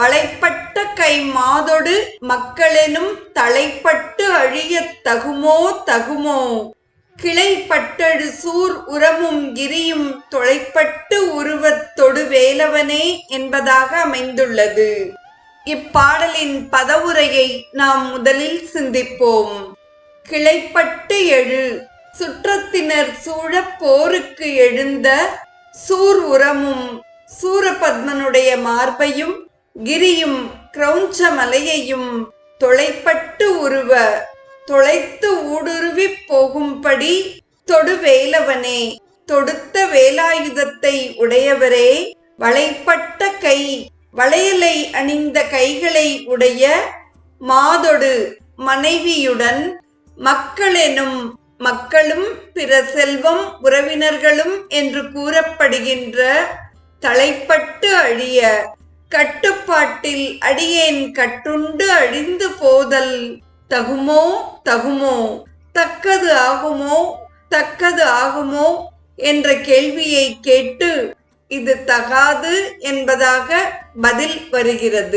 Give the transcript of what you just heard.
வளைப்பட்ட கை மாதொடு மக்களெனும் தலைப்பட்டு அழியத் தகுமோ தகுமோ? கிளைப்பட்டடு சூர் உரமும் கிரியும் தொலைப்பட்டு உருவத் தொடு வேலவனே என்பதாக அமைந்துள்ளது. இப்பாடலின் பதவுரையை நாம் முதலில் சிந்திப்போம். கிளைப்பட்டு எழு சுற்றத்தினர் சூழப் போருக்கு எழுந்த சூர் உரமும் சூரபத்மனுடைய மார்பையும் கிரியும் கிரௌஞ்ச மலையையும் தொலைப்பட்டு உருவ தொலைத்து ஊடுருவிப் போகும்படி தொடு வேலவனே தொடுத்த வேலாயுதத்தை உடையவரே வளைப்பட்ட கை வளையலை அணிந்த கைகளை உடைய மாதொடு மனைவியுடன் மக்களெனும் மக்களும் பிற செல்வம் உறவினர்களும் என்று கூறப்படுகின்ற தலைப்பட்டு அழிய கட்டுப்பாட்டில் அடியேன் கட்டுண்டு அழிந்து போதல். தகுமோ தகுமோ தக்கது ஆகுமோ தக்கது ஆகுமோ என்ற கேள்வியை கேட்டு இது தகாது என்பதாக பதில் வருகிறது.